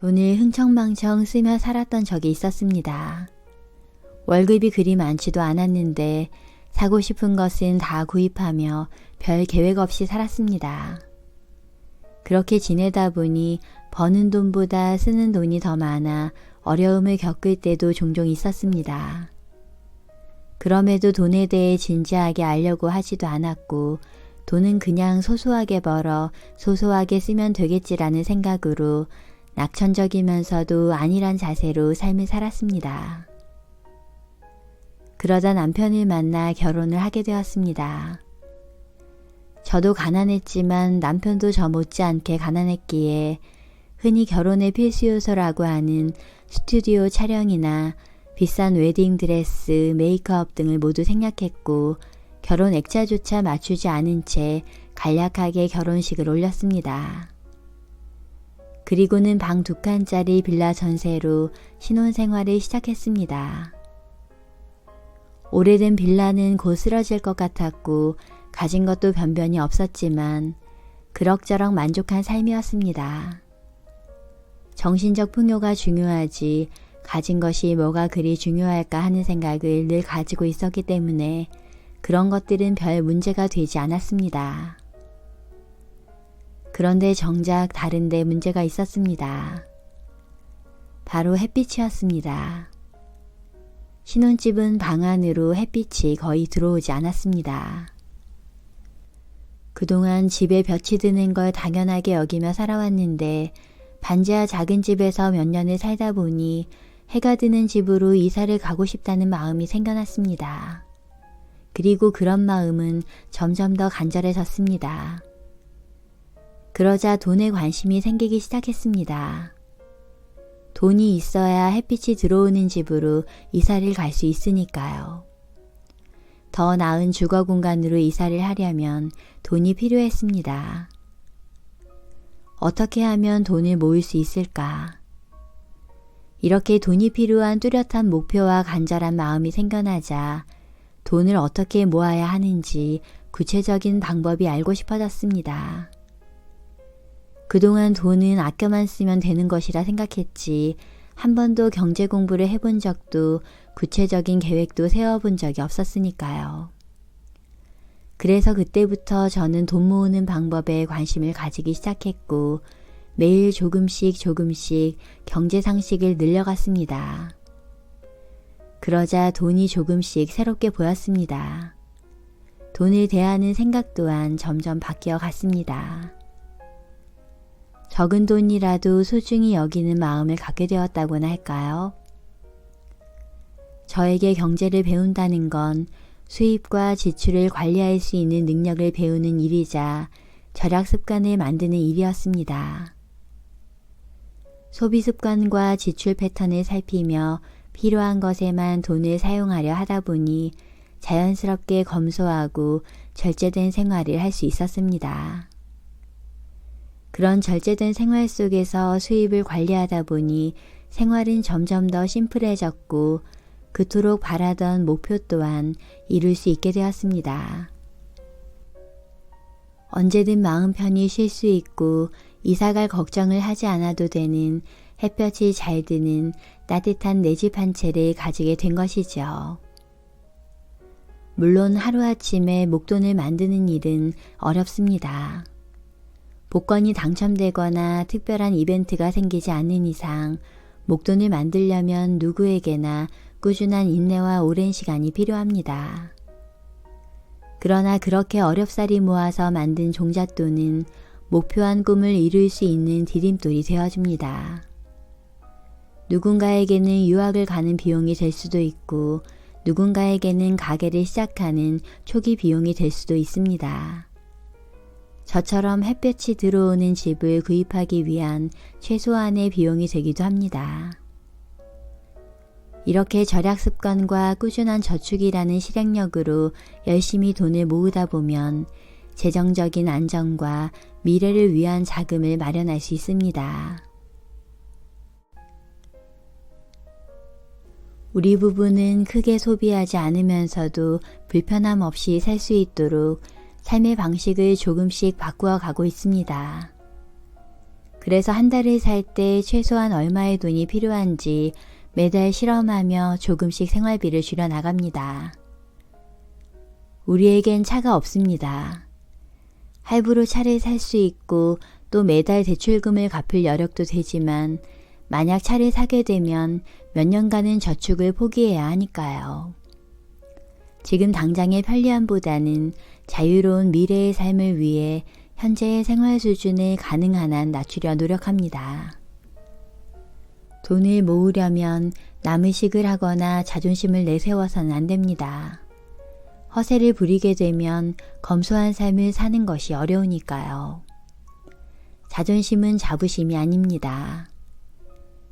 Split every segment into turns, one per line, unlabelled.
돈을 흥청망청 쓰며 살았던 적이 있었습니다. 월급이 그리 많지도 않았는데 사고 싶은 것은 다 구입하며 별 계획 없이 살았습니다. 그렇게 지내다 보니 버는 돈보다 쓰는 돈이 더 많아 어려움을 겪을 때도 종종 있었습니다. 그럼에도 돈에 대해 진지하게 알려고 하지도 않았고 돈은 그냥 소소하게 벌어 소소하게 쓰면 되겠지라는 생각으로 낙천적이면서도 안일한 자세로 삶을 살았습니다. 그러다 남편을 만나 결혼을 하게 되었습니다. 저도 가난했지만 남편도 저 못지않게 가난했기에 흔히 결혼의 필수 요소라고 하는 스튜디오 촬영이나 비싼 웨딩 드레스, 메이크업 등을 모두 생략했고 결혼 액자조차 맞추지 않은 채 간략하게 결혼식을 올렸습니다. 그리고는 방 두 칸짜리 빌라 전세로 신혼생활을 시작했습니다. 오래된 빌라는 곧 쓰러질 것 같았고 가진 것도 변변이 없었지만 그럭저럭 만족한 삶이었습니다. 정신적 풍요가 중요하지 가진 것이 뭐가 그리 중요할까 하는 생각을 늘 가지고 있었기 때문에 그런 것들은 별 문제가 되지 않았습니다. 그런데 정작 다른데 문제가 있었습니다. 바로 햇빛이었습니다. 신혼집은 방 안으로 햇빛이 거의 들어오지 않았습니다. 그동안 집에 볕이 드는 걸 당연하게 여기며 살아왔는데 반지하 작은 집에서 몇 년을 살다 보니 해가 드는 집으로 이사를 가고 싶다는 마음이 생겨났습니다. 그리고 그런 마음은 점점 더 간절해졌습니다. 그러자 돈에 관심이 생기기 시작했습니다. 돈이 있어야 햇빛이 들어오는 집으로 이사를 갈 수 있으니까요. 더 나은 주거 공간으로 이사를 하려면 돈이 필요했습니다. 어떻게 하면 돈을 모을 수 있을까? 이렇게 돈이 필요한 뚜렷한 목표와 간절한 마음이 생겨나자 돈을 어떻게 모아야 하는지 구체적인 방법이 알고 싶어졌습니다. 그동안 돈은 아껴만 쓰면 되는 것이라 생각했지 한 번도 경제 공부를 해본 적도 구체적인 계획도 세워본 적이 없었으니까요. 그래서 그때부터 저는 돈 모으는 방법에 관심을 가지기 시작했고 매일 조금씩 조금씩 경제 상식을 늘려갔습니다. 그러자 돈이 조금씩 새롭게 보였습니다. 돈을 대하는 생각 또한 점점 바뀌어 갔습니다. 적은 돈이라도 소중히 여기는 마음을 갖게 되었다고나 할까요? 저에게 경제를 배운다는 건 수입과 지출을 관리할 수 있는 능력을 배우는 일이자 절약 습관을 만드는 일이었습니다. 소비 습관과 지출 패턴을 살피며 필요한 것에만 돈을 사용하려 하다 보니 자연스럽게 검소하고 절제된 생활을 할 수 있었습니다. 그런 절제된 생활 속에서 수입을 관리하다 보니 생활은 점점 더 심플해졌고 그토록 바라던 목표 또한 이룰 수 있게 되었습니다. 언제든 마음 편히 쉴 수 있고 이사갈 걱정을 하지 않아도 되는 햇볕이 잘 드는 따뜻한 내 집 한 채를 가지게 된 것이죠. 물론 하루아침에 목돈을 만드는 일은 어렵습니다. 복권이 당첨되거나 특별한 이벤트가 생기지 않는 이상 목돈을 만들려면 누구에게나 꾸준한 인내와 오랜 시간이 필요합니다. 그러나 그렇게 어렵사리 모아서 만든 종잣돈은 목표한 꿈을 이룰 수 있는 디딤돌이 되어줍니다. 누군가에게는 유학을 가는 비용이 될 수도 있고 누군가에게는 가게를 시작하는 초기 비용이 될 수도 있습니다. 저처럼 햇볕이 들어오는 집을 구입하기 위한 최소한의 비용이 되기도 합니다. 이렇게 절약 습관과 꾸준한 저축이라는 실행력으로 열심히 돈을 모으다 보면 재정적인 안정과 미래를 위한 자금을 마련할 수 있습니다. 우리 부부는 크게 소비하지 않으면서도 불편함 없이 살 수 있도록 삶의 방식을 조금씩 바꾸어 가고 있습니다. 그래서 한 달을 살 때 최소한 얼마의 돈이 필요한지 매달 실험하며 조금씩 생활비를 줄여 나갑니다. 우리에겐 차가 없습니다. 할부로 차를 살 수 있고 또 매달 대출금을 갚을 여력도 되지만 만약 차를 사게 되면 몇 년간은 저축을 포기해야 하니까요. 지금 당장의 편리함보다는 자유로운 미래의 삶을 위해 현재의 생활 수준을 가능한 한 낮추려 노력합니다. 돈을 모으려면 남의식을 하거나 자존심을 내세워서는 안 됩니다. 허세를 부리게 되면 검소한 삶을 사는 것이 어려우니까요. 자존심은 자부심이 아닙니다.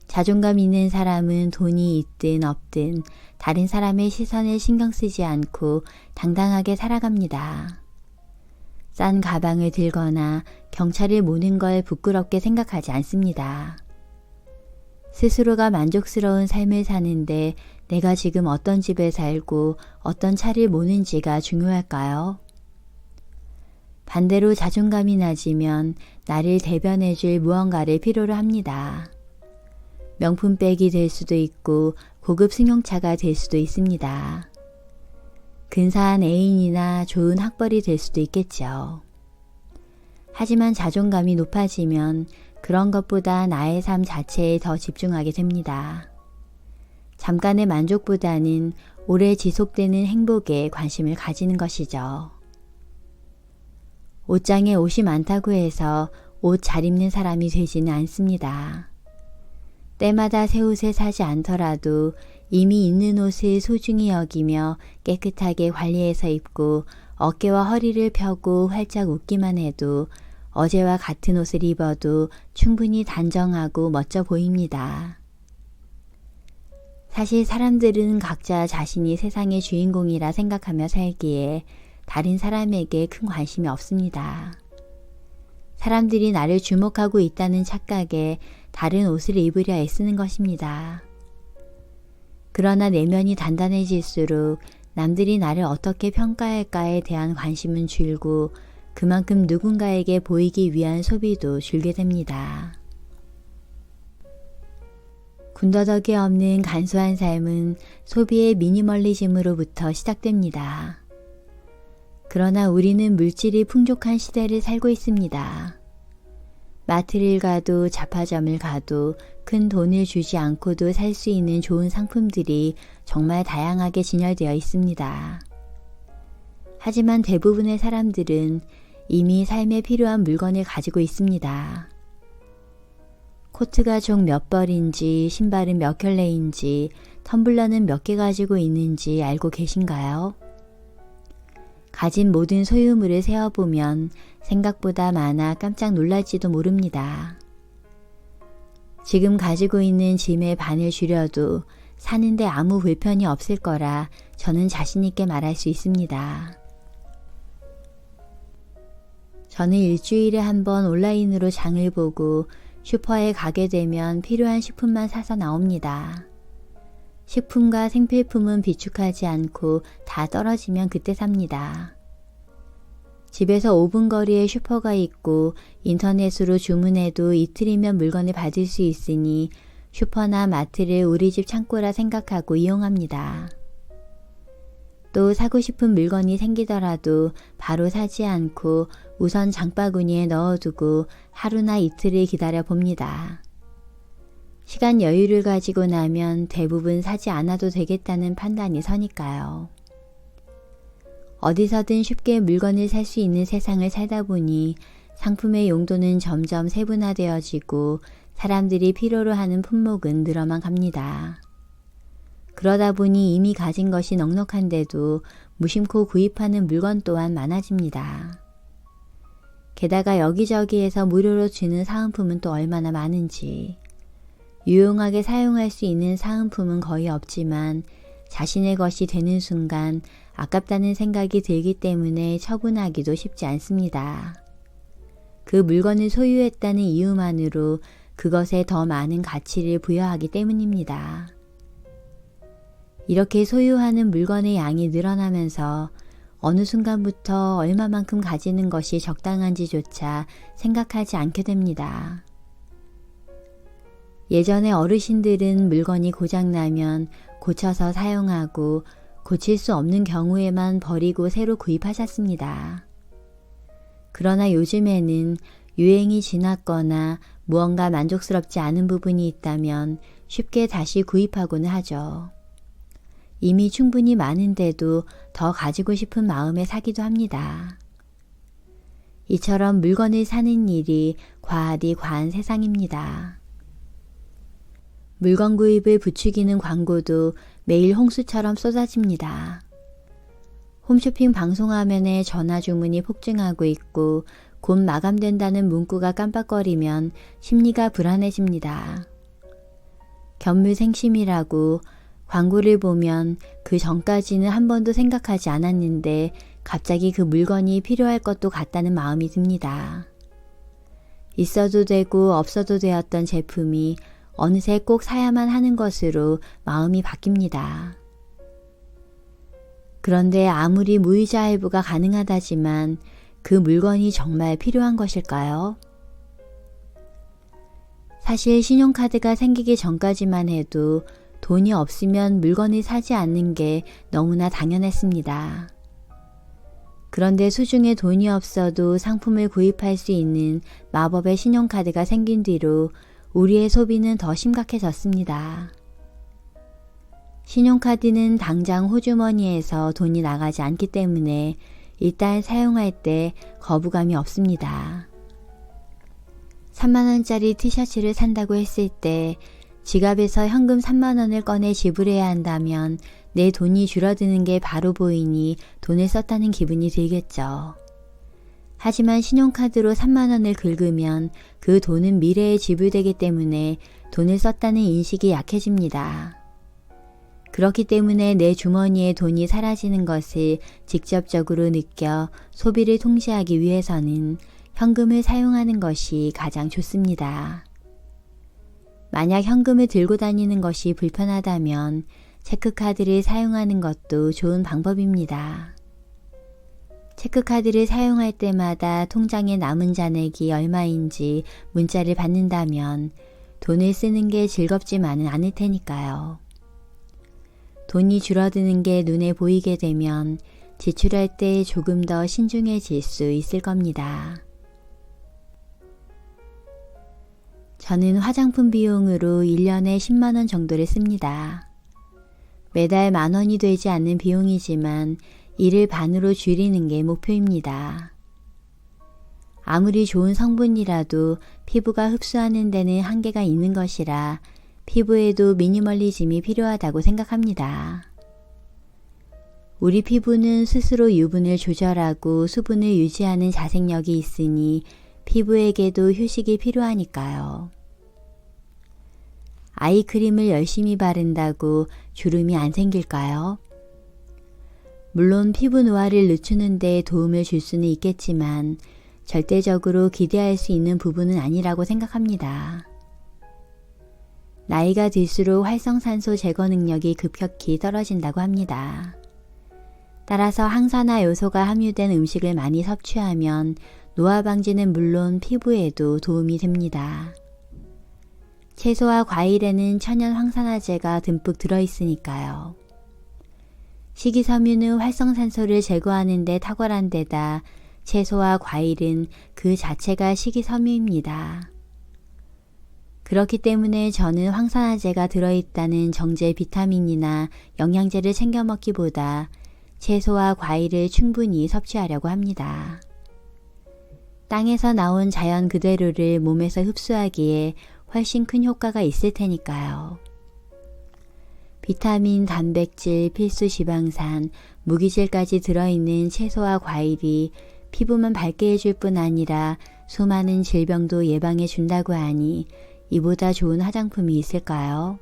자존감 있는 사람은 돈이 있든 없든 다른 사람의 시선에 신경 쓰지 않고 당당하게 살아갑니다. 싼 가방을 들거나 경찰을 모는 걸 부끄럽게 생각하지 않습니다. 스스로가 만족스러운 삶을 사는데 내가 지금 어떤 집에 살고 어떤 차를 모는지가 중요할까요? 반대로 자존감이 낮으면 나를 대변해줄 무언가를 필요로 합니다. 명품백이 될 수도 있고 고급 승용차가 될 수도 있습니다. 근사한 애인이나 좋은 학벌이 될 수도 있겠죠. 하지만 자존감이 높아지면 그런 것보다 나의 삶 자체에 더 집중하게 됩니다. 잠깐의 만족보다는 오래 지속되는 행복에 관심을 가지는 것이죠. 옷장에 옷이 많다고 해서 옷 잘 입는 사람이 되지는 않습니다. 때마다 새 옷을 사지 않더라도 이미 있는 옷을 소중히 여기며 깨끗하게 관리해서 입고 어깨와 허리를 펴고 활짝 웃기만 해도 어제와 같은 옷을 입어도 충분히 단정하고 멋져 보입니다. 사실 사람들은 각자 자신이 세상의 주인공이라 생각하며 살기에 다른 사람에게 큰 관심이 없습니다. 사람들이 나를 주목하고 있다는 착각에 다른 옷을 입으려 애쓰는 것입니다. 그러나 내면이 단단해질수록 남들이 나를 어떻게 평가할까에 대한 관심은 줄고 그만큼 누군가에게 보이기 위한 소비도 줄게 됩니다. 군더더기 없는 간소한 삶은 소비의 미니멀리즘으로부터 시작됩니다. 그러나 우리는 물질이 풍족한 시대를 살고 있습니다. 마트를 가도 자파점을 가도 큰 돈을 주지 않고도 살 수 있는 좋은 상품들이 정말 다양하게 진열되어 있습니다. 하지만 대부분의 사람들은 이미 삶에 필요한 물건을 가지고 있습니다. 코트가 총 몇 벌인지, 신발은 몇 켤레인지, 텀블러는 몇 개 가지고 있는지 알고 계신가요? 가진 모든 소유물을 세어보면 생각보다 많아 깜짝 놀랄지도 모릅니다. 지금 가지고 있는 짐의 반을 줄여도 사는데 아무 불편이 없을 거라 저는 자신있게 말할 수 있습니다. 저는 일주일에 한 번 온라인으로 장을 보고 슈퍼에 가게 되면 필요한 식품만 사서 나옵니다. 식품과 생필품은 비축하지 않고 다 떨어지면 그때 삽니다. 집에서 5분 거리에 슈퍼가 있고 인터넷으로 주문해도 이틀이면 물건을 받을 수 있으니 슈퍼나 마트를 우리 집 창고라 생각하고 이용합니다. 또 사고 싶은 물건이 생기더라도 바로 사지 않고 우선 장바구니에 넣어두고 하루나 이틀을 기다려 봅니다. 시간 여유를 가지고 나면 대부분 사지 않아도 되겠다는 판단이 서니까요. 어디서든 쉽게 물건을 살 수 있는 세상을 살다 보니 상품의 용도는 점점 세분화되어지고 사람들이 필요로 하는 품목은 늘어만 갑니다. 그러다 보니 이미 가진 것이 넉넉한데도 무심코 구입하는 물건 또한 많아집니다. 게다가 여기저기에서 무료로 주는 사은품은 또 얼마나 많은지. 유용하게 사용할 수 있는 사은품은 거의 없지만 자신의 것이 되는 순간 아깝다는 생각이 들기 때문에 처분하기도 쉽지 않습니다. 그 물건을 소유했다는 이유만으로 그것에 더 많은 가치를 부여하기 때문입니다. 이렇게 소유하는 물건의 양이 늘어나면서 어느 순간부터 얼마만큼 가지는 것이 적당한지조차 생각하지 않게 됩니다. 예전에 어르신들은 물건이 고장나면 고쳐서 사용하고 고칠 수 없는 경우에만 버리고 새로 구입하셨습니다. 그러나 요즘에는 유행이 지났거나 무언가 만족스럽지 않은 부분이 있다면 쉽게 다시 구입하고는 하죠. 이미 충분히 많은데도 더 가지고 싶은 마음에 사기도 합니다. 이처럼 물건을 사는 일이 과하디 과한 세상입니다. 물건 구입을 부추기는 광고도 매일 홍수처럼 쏟아집니다. 홈쇼핑 방송 화면에 전화 주문이 폭증하고 있고 곧 마감된다는 문구가 깜빡거리면 심리가 불안해집니다. 견물생심이라고 광고를 보면 그 전까지는 한 번도 생각하지 않았는데 갑자기 그 물건이 필요할 것도 같다는 마음이 듭니다. 있어도 되고 없어도 되었던 제품이 어느새 꼭 사야만 하는 것으로 마음이 바뀝니다. 그런데 아무리 무이자 할부가 가능하다지만 그 물건이 정말 필요한 것일까요? 사실 신용카드가 생기기 전까지만 해도 돈이 없으면 물건을 사지 않는 게 너무나 당연했습니다. 그런데 수중에 돈이 없어도 상품을 구입할 수 있는 마법의 신용카드가 생긴 뒤로 우리의 소비는 더 심각해졌습니다. 신용카드는 당장 호주머니에서 돈이 나가지 않기 때문에 일단 사용할 때 거부감이 없습니다. 3만원짜리 티셔츠를 산다고 했을 때 지갑에서 현금 3만원을 꺼내 지불해야 한다면 내 돈이 줄어드는 게 바로 보이니 돈을 썼다는 기분이 들겠죠. 하지만 신용카드로 3만원을 긁으면 그 돈은 미래에 지불되기 때문에 돈을 썼다는 인식이 약해집니다. 그렇기 때문에 내 주머니에 돈이 사라지는 것을 직접적으로 느껴 소비를 통제하기 위해서는 현금을 사용하는 것이 가장 좋습니다. 만약 현금을 들고 다니는 것이 불편하다면 체크카드를 사용하는 것도 좋은 방법입니다. 체크카드를 사용할 때마다 통장에 남은 잔액이 얼마인지 문자를 받는다면 돈을 쓰는 게 즐겁지만은 않을 테니까요. 돈이 줄어드는 게 눈에 보이게 되면 지출할 때 조금 더 신중해질 수 있을 겁니다. 저는 화장품 비용으로 1년에 10만원 정도를 씁니다. 매달 만원이 되지 않는 비용이지만 이를 반으로 줄이는 게 목표입니다. 아무리 좋은 성분이라도 피부가 흡수하는 데는 한계가 있는 것이라 피부에도 미니멀리즘이 필요하다고 생각합니다. 우리 피부는 스스로 유분을 조절하고 수분을 유지하는 자생력이 있으니 피부에게도 휴식이 필요하니까요. 아이크림을 열심히 바른다고 주름이 안 생길까요? 물론 피부 노화를 늦추는 데 도움을 줄 수는 있겠지만 절대적으로 기대할 수 있는 부분은 아니라고 생각합니다. 나이가 들수록 활성산소 제거 능력이 급격히 떨어진다고 합니다. 따라서 항산화 요소가 함유된 음식을 많이 섭취하면 노화 방지는 물론 피부에도 도움이 됩니다. 채소와 과일에는 천연 황산화제가 듬뿍 들어있으니까요. 식이섬유는 활성산소를 제거하는 데 탁월한 데다 채소와 과일은 그 자체가 식이섬유입니다. 그렇기 때문에 저는 황산화제가 들어있다는 정제 비타민이나 영양제를 챙겨 먹기보다 채소와 과일을 충분히 섭취하려고 합니다. 땅에서 나온 자연 그대로를 몸에서 흡수하기에 훨씬 큰 효과가 있을 테니까요. 비타민, 단백질, 필수 지방산, 무기질까지 들어있는 채소와 과일이 피부만 밝게 해줄 뿐 아니라 수많은 질병도 예방해 준다고 하니 이보다 좋은 화장품이 있을까요?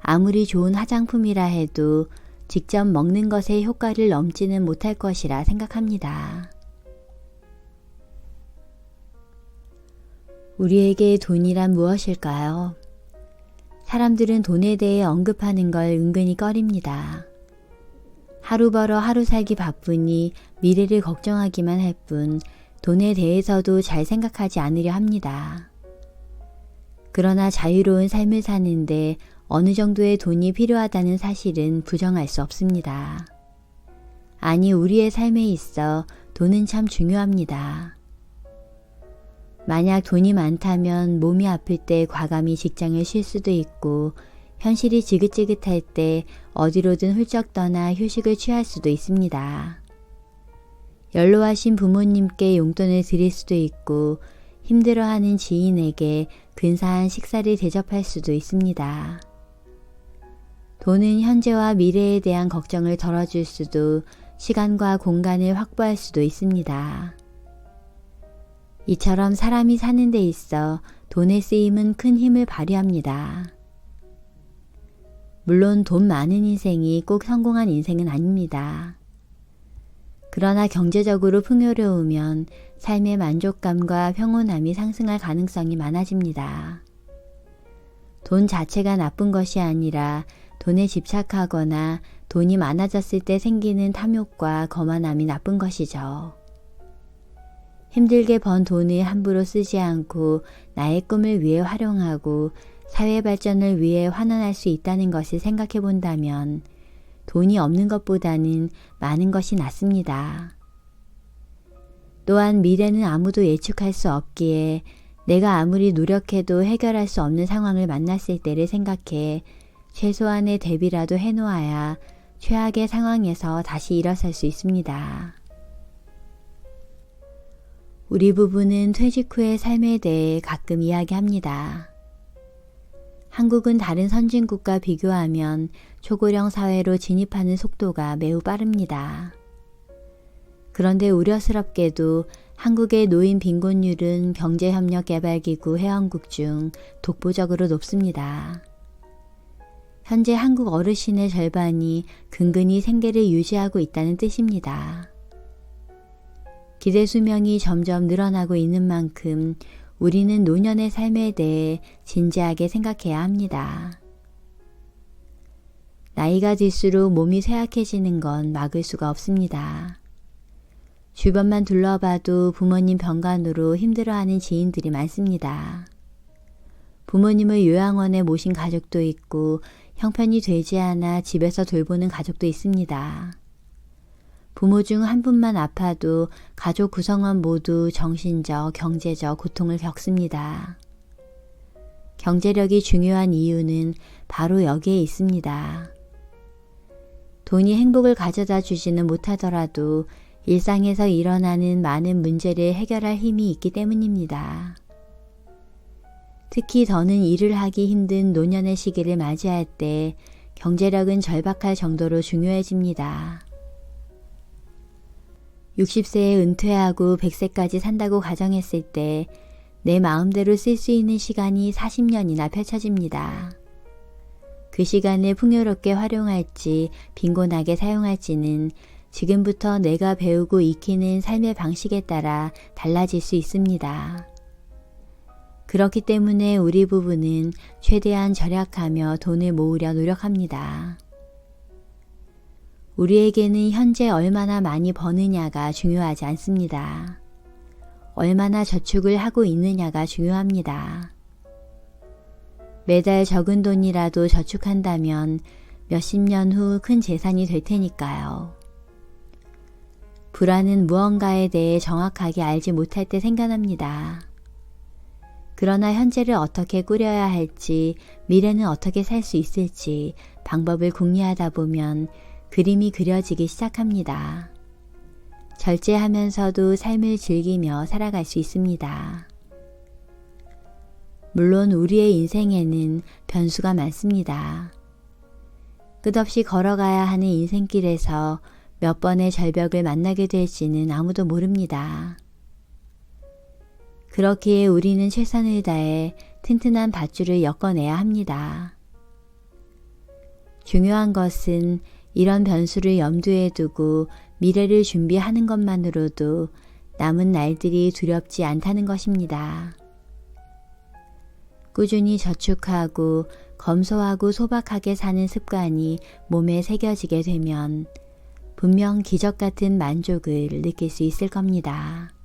아무리 좋은 화장품이라 해도 직접 먹는 것의 효과를 넘지는 못할 것이라 생각합니다. 우리에게 돈이란 무엇일까요? 사람들은 돈에 대해 언급하는 걸 은근히 꺼립니다. 하루 벌어 하루 살기 바쁘니 미래를 걱정하기만 할 뿐 돈에 대해서도 잘 생각하지 않으려 합니다. 그러나 자유로운 삶을 사는데 어느 정도의 돈이 필요하다는 사실은 부정할 수 없습니다. 아니, 우리의 삶에 있어 돈은 참 중요합니다. 만약 돈이 많다면 몸이 아플 때 과감히 직장을 쉴 수도 있고 현실이 지긋지긋할 때 어디로든 훌쩍 떠나 휴식을 취할 수도 있습니다. 연로하신 부모님께 용돈을 드릴 수도 있고 힘들어하는 지인에게 근사한 식사를 대접할 수도 있습니다. 돈은 현재와 미래에 대한 걱정을 덜어줄 수도 시간과 공간을 확보할 수도 있습니다. 이처럼 사람이 사는 데 있어 돈의 쓰임은 큰 힘을 발휘합니다. 물론 돈 많은 인생이 꼭 성공한 인생은 아닙니다. 그러나 경제적으로 풍요로우면 삶의 만족감과 평온함이 상승할 가능성이 많아집니다. 돈 자체가 나쁜 것이 아니라 돈에 집착하거나 돈이 많아졌을 때 생기는 탐욕과 거만함이 나쁜 것이죠. 힘들게 번 돈을 함부로 쓰지 않고 나의 꿈을 위해 활용하고 사회 발전을 위해 환원할 수 있다는 것을 생각해 본다면 돈이 없는 것보다는 많은 것이 낫습니다. 또한 미래는 아무도 예측할 수 없기에 내가 아무리 노력해도 해결할 수 없는 상황을 만났을 때를 생각해 최소한의 대비라도 해놓아야 최악의 상황에서 다시 일어설 수 있습니다. 우리 부부는 퇴직 후의 삶에 대해 가끔 이야기합니다. 한국은 다른 선진국과 비교하면 초고령 사회로 진입하는 속도가 매우 빠릅니다. 그런데 우려스럽게도 한국의 노인 빈곤율은 경제협력개발기구 회원국 중 독보적으로 높습니다. 현재 한국 어르신의 절반이 근근히 생계를 유지하고 있다는 뜻입니다. 기대 수명이 점점 늘어나고 있는 만큼 우리는 노년의 삶에 대해 진지하게 생각해야 합니다. 나이가 들수록 몸이 쇠약해지는 건 막을 수가 없습니다. 주변만 둘러봐도 부모님 병간으로 힘들어하는 지인들이 많습니다. 부모님을 요양원에 모신 가족도 있고 형편이 되지 않아 집에서 돌보는 가족도 있습니다. 부모 중 한 분만 아파도 가족 구성원 모두 정신적, 경제적 고통을 겪습니다. 경제력이 중요한 이유는 바로 여기에 있습니다. 돈이 행복을 가져다 주지는 못하더라도 일상에서 일어나는 많은 문제를 해결할 힘이 있기 때문입니다. 특히 더는 일을 하기 힘든 노년의 시기를 맞이할 때 경제력은 절박할 정도로 중요해집니다. 60세에 은퇴하고 100세까지 산다고 가정했을 때 내 마음대로 쓸 수 있는 시간이 40년이나 펼쳐집니다. 그 시간을 풍요롭게 활용할지 빈곤하게 사용할지는 지금부터 내가 배우고 익히는 삶의 방식에 따라 달라질 수 있습니다. 그렇기 때문에 우리 부부는 최대한 절약하며 돈을 모으려 노력합니다. 우리에게는 현재 얼마나 많이 버느냐가 중요하지 않습니다. 얼마나 저축을 하고 있느냐가 중요합니다. 매달 적은 돈이라도 저축한다면 몇십 년 후 큰 재산이 될 테니까요. 불안은 무언가에 대해 정확하게 알지 못할 때 생겨납니다. 그러나 현재를 어떻게 꾸려야 할지, 미래는 어떻게 살 수 있을지 방법을 궁리하다 보면 그림이 그려지기 시작합니다. 절제하면서도 삶을 즐기며 살아갈 수 있습니다. 물론 우리의 인생에는 변수가 많습니다. 끝없이 걸어가야 하는 인생길에서 몇 번의 절벽을 만나게 될지는 아무도 모릅니다. 그렇기에 우리는 최선을 다해 튼튼한 밧줄을 엮어내야 합니다. 중요한 것은 이런 변수를 염두에 두고 미래를 준비하는 것만으로도 남은 날들이 두렵지 않다는 것입니다. 꾸준히 저축하고 검소하고 소박하게 사는 습관이 몸에 새겨지게 되면 분명 기적 같은 만족을 느낄 수 있을 겁니다.